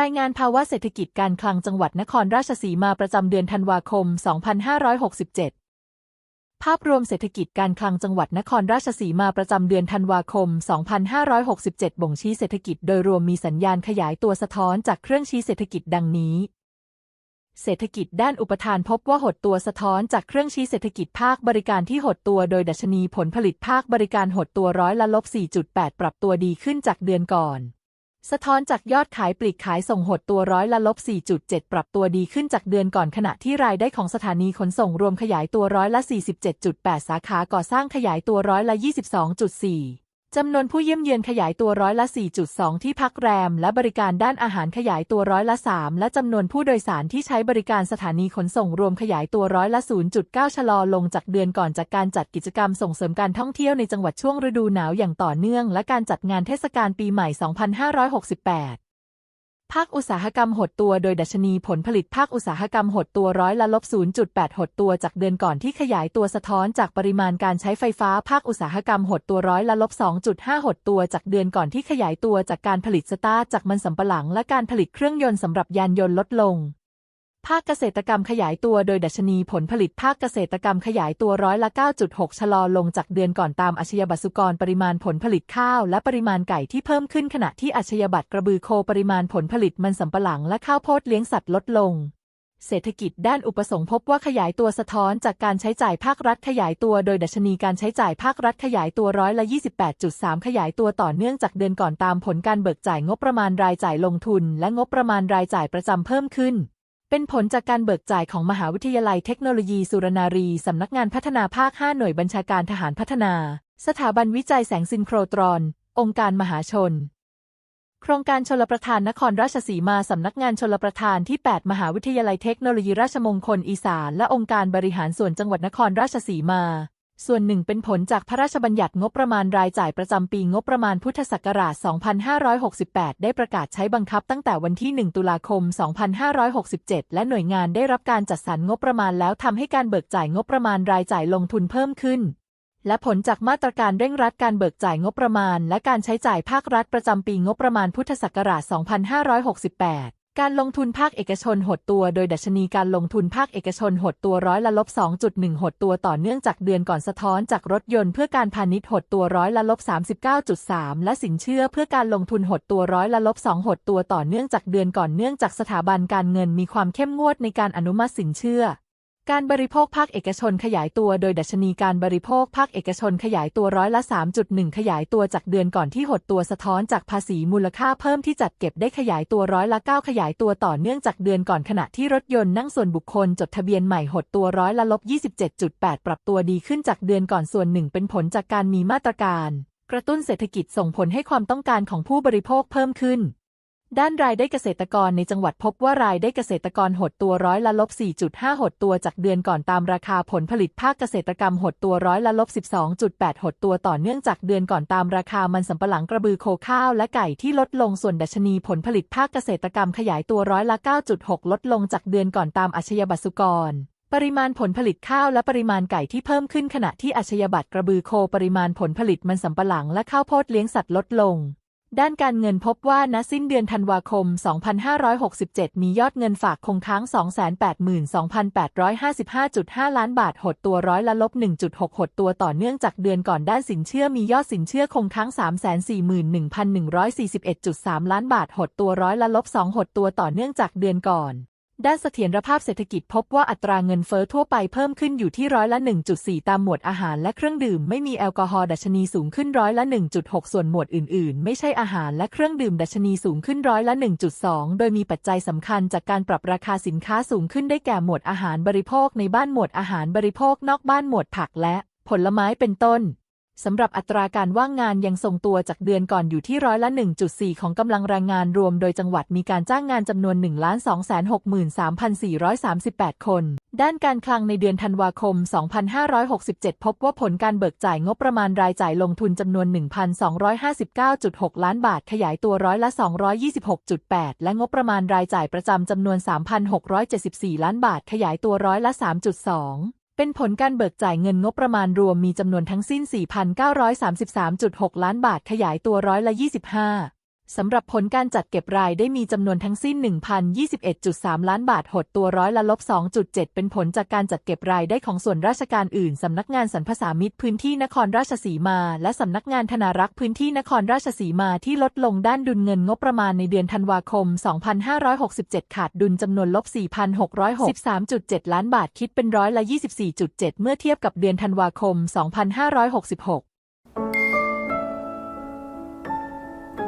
รายงานภาวะเศรษฐกิจการคลังจังหวัดนครราชสีมาประจำเดือนธันวาคม 2567 ภาพรวมเศรษฐกิจการคลังจังหวัดนครราชสีมาประจำเดือนธันวาคม 2567 บ่งชี้เศรษฐกิจโดยรวมมีสัญญาณขยายตัวสะท้อนจากเครื่องชี้เศรษฐกิจดังนี้ เศรษฐกิจด้านอุปทานพบว่าหดตัวสะท้อนจากเครื่องชี้เศรษฐกิจภาคบริการที่หดตัวโดยดัชนีผลผลิตภาคบริการหดตัวร้อยละลบ4.8 ปรับตัวดีขึ้นจากเดือนก่อน สะท้อนจากยอดขายปลีกขายส่งหดตัวร้อยละลบ 4.7 ปรับตัวดีขึ้นจากเดือนก่อนขณะที่รายได้ของสถานีขนส่งรวมขยายตัวร้อยละ 47.8 สาขาก่อสร้างขยายตัวร้อยละ 22.4 จำนวนผู้เยี่ยมเยือนขยายตัวร้อยละ 4.2 ที่พักแรม และบริการด้านอาหารขยายตัวร้อยละ 3 และจำนวนผู้โดยสารที่ใช้บริการสถานีขนส่งรวมขยายตัวร้อยละ 0.9 ชะลอลงจากเดือนก่อนจากการจัดกิจกรรมส่งเสริมการท่องเที่ยวในจังหวัดช่วงฤดูหนาวอย่างต่อเนื่อง และการจัดงานเทศกาลปีใหม่ 2568 ภาคอุตสาหกรรมหดตัวโดยดัชนีผลผลิตภาคอุตสาหกรรมหดตัวร้อยละลบ 0.8 หดตัวจากเดือนก่อนที่ขยายตัวสะท้อนจากปริมาณการใช้ไฟฟ้าภาคอุตสาหกรรมหดตัวร้อยละลบ 2.5 หดตัวจากเดือนก่อนที่ขยายตัวจากการผลิตสตาร์จากมันสำปะหลังและการผลิตเครื่องยนต์สำหรับยานยนต์ลดลง ภาคเกษตรกรรมขยายตัวโดยดัชนีผลผลิตภาคเกษตรกรรมขยายตัวร้อยละ 9.6 ชะลอลงจากเดือนก่อนตามอาชญาบัตรสุกรปริมาณผลผลิตข้าวและปริมาณไก่ที่เพิ่มขึ้นขณะที่อาชญาบัตรกระบือโคปริมาณผลผลิตมันสำปะหลังและข้าวโพดเลี้ยงสัตว์ลดลง เศรษฐกิจด้านอุปสงค์พบว่าขยายตัวสะท้อนจากการใช้จ่ายภาครัฐขยายตัวโดยดัชนีการใช้จ่ายภาครัฐขยายตัวร้อยละ28.3 ขยายตัวต่อเนื่องจากเดือนก่อนตามผลการเบิกจ่ายงบประมาณรายจ่ายลงทุน และงบประมาณรายจ่ายประจำเพิ่มขึ้น เป็นผลจากการเบิกจ่ายของมหาวิทยาลัยเทคโนโลยีสุรนารี สำนักงานพัฒนาภาค 5 หน่วยบัญชาการทหารพัฒนา สถาบันวิจัยแสงซินโครตรอน องค์การมหาชน โครงการชลประทานนครราชสีมาสำนักงานชลประทานที่ 8 มหาวิทยาลัยเทคโนโลยีราชมงคลอีสานและองค์การบริหารส่วนจังหวัดนครราชสีมา ส่วนหนึ่งเป็นผลจากพระราชบัญญัติงบประมาณรายจ่ายประจำปีงบประมาณพุทธศักราช 2568 ได้ประกาศใช้บังคับตั้งแต่วันที่ 1 ตุลาคม 2567 และหน่วยงานได้รับการจัดสรรงบประมาณแล้วทำให้การเบิกจ่ายงบประมาณรายจ่ายลงทุนเพิ่มขึ้น และผลจากมาตรการเร่งรัดการเบิกจ่ายงบประมาณ และการใช้จ่ายภาครัฐประจำปีงบประมาณพุทธศักราช 2568 การลงทุนภาคเอกชนหดตัว โดยดัชนีการลงทุนภาคเอกชนหดตัวร้อยละลบ 2.1 หดตัวต่อเนื่องจากเดือนก่อนสะท้อนจากรถยนต์เพื่อการพาณิชย์หดตัวร้อยละลบ 39.3 และสินเชื่อเพื่อการลงทุนหดตัวร้อยละลบ 2 หดตัวต่อเนื่องจากเดือนก่อนเนื่องจากสถาบันการเงินมีความเข้มงวดในการอนุมัติสินเชื่อ การบริโภคภาคเอกชนขยายตัวโดยดัชนีการบริโภคภาคเอกชนขยายตัวร้อยละ 3.1 ขยายตัวจากเดือนก่อนที่หดตัวสะท้อนจากภาษีมูลค่าเพิ่มที่จัดเก็บได้ขยายตัวร้อยละ 9 ขยายตัวต่อเนื่องจากเดือนก่อนขณะที่รถยนต์นั่งส่วนบุคคลจดทะเบียนใหม่หดตัวร้อยละลบ27.8 ปรับตัวดีขึ้นจากเดือนก่อนส่วนหนึ่งเป็นผลจากการมีมาตรการ กระตุ้นเศรษฐกิจส่งผลให้ความต้องการของผู้บริโภคเพิ่มขึ้น ด้านรายได้เกษตรกรในจังหวัดพบว่ารายได้เกษตรกรหดตัวร้อยละลบ 4.5 หดตัวจากเดือนก่อนตามราคาผลผลิตภาคเกษตรกรรมหดตัวร้อยละลบ 12.8 หดตัวต่อเนื่องจากเดือนก่อนตามราคามันสำปะหลังกระบือโคข้าวและไก่ที่ลดลงส่วนดัชนีผลผลิตภาคเกษตรกรรมขยายตัวร้อยละ 9.6 ลดลงจากเดือนก่อนตามอาชญาบัตสุกรปริมาณผลผลิตข้าวและปริมาณไก่ที่เพิ่มขึ้นขณะที่อาชญาบัตรกระบือโค ปริมาณผลผลิตมันสำปะหลังและข้าวโพดเลี้ยงสัตว์ลดลง ด้านการเงินพบว่าณสิ้นเดือนธันวาคม 2567 มียอดเงินฝากคงค้าง 282,855.5 ล้านบาท หดตัวร้อยละลบ 1.6 หดตัวต่อเนื่องจากเดือนก่อนด้านสินเชื่อมียอดสินเชื่อคงค้าง 341,141.3 ล้านบาท หดตัวร้อยละลบ 2 หดตัวต่อเนื่องจากเดือนก่อน ด้านเสถียรภาพเศรษฐกิจพบว่าอัตราเงินเฟ้อทั่วไปเพิ่มขึ้นอยู่ที่ร้อยละ 1.4 ตามหมวดอาหารและเครื่องดื่มไม่มีแอลกอฮอล์ดัชนีสูงขึ้นร้อยละ 1.6 ส่วนหมวดอื่นๆ ไม่ใช่อาหารและเครื่องดื่มดัชนีสูงขึ้นร้อยละ 1.2 โดยมีปัจจัยสำคัญจากการปรับราคาสินค้าสูงขึ้นได้แก่หมวดอาหารบริโภคในบ้านหมวดอาหารบริโภคนอกบ้านหมวดผักและผลไม้เป็นต้น สำหรับอัตราการว่างงานยังทรงตัวจากเดือนก่อนอยู่ที่ร้อยละ 1.4 ของกำลังแรงงานรวมโดยจังหวัดมีการจ้างงานจำนวน 1,263,438 คน ด้านการคลังในเดือนธันวาคม 2567 พบว่าผลการเบิกจ่ายงบประมาณรายจ่ายลงทุนจำนวน 1,259.6 ล้านบาทขยายตัวร้อยละ 226.8 และงบประมาณรายจ่ายประจำจำนวน 3,674 ล้านบาทขยายตัวร้อยละ 3.2 เป็นผลการเบิกจ่ายเงินงบประมาณรวมมีจำนวนทั้งสิ้น 4,933.6 ล้านบาทขยายตัวร้อยละ 25 สำหรับผลการจัดเก็บรายได้มีจำนวนทั้งสิ้น 1,021.3 ล้านบาท หดตัวร้อยละลบ 2.7 เป็นผลจากการจัดเก็บรายได้ของส่วนราชการอื่น สำนักงานสรรพสามิตพื้นที่นครราชสีมา และสำนักงานธนารักษ์พื้นที่นครราชสีมาที่ลดลงด้านดุลเงินงบประมาณในเดือนธันวาคม 2567 ขาดดุลจำนวนลบ 4,663.7 ล้านบาทคิดเป็นร้อยละ 24.7 เมื่อเทียบกับเดือนธันวาคม 2566